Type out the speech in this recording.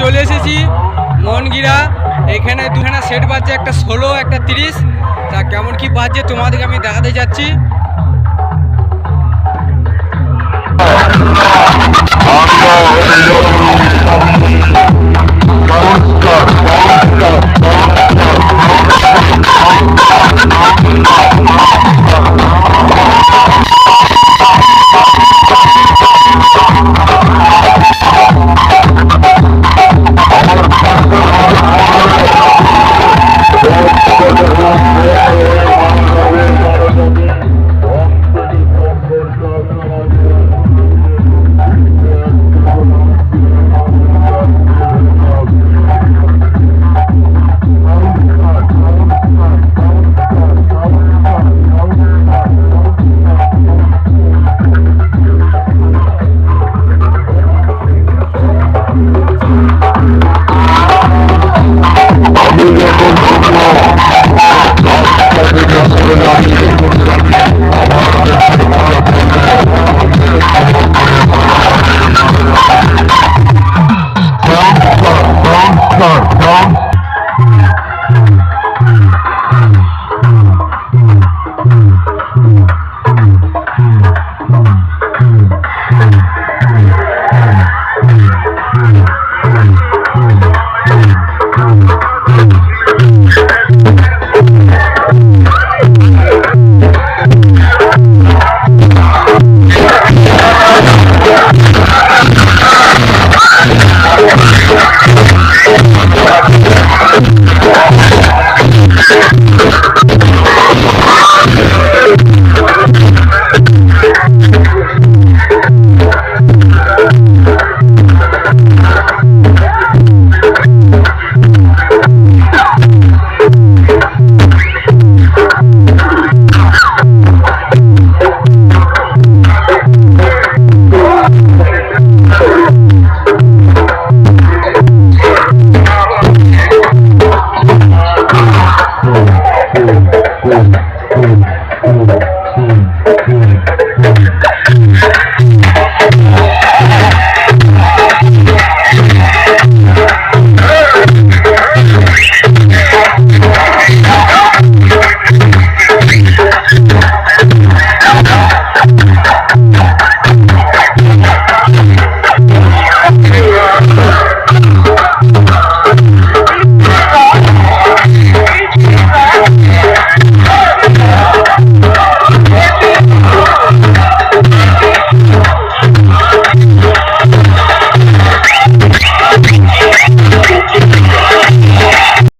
চলে এসেছি, মনগিরা। এখানে দুখানা সেট বাজছে, একটা ষোলো, একটা তিরিশ। তা কেমন কি বাজছে তোমাদেরকে আমি দেখাতে যাচ্ছি। Lord. করুন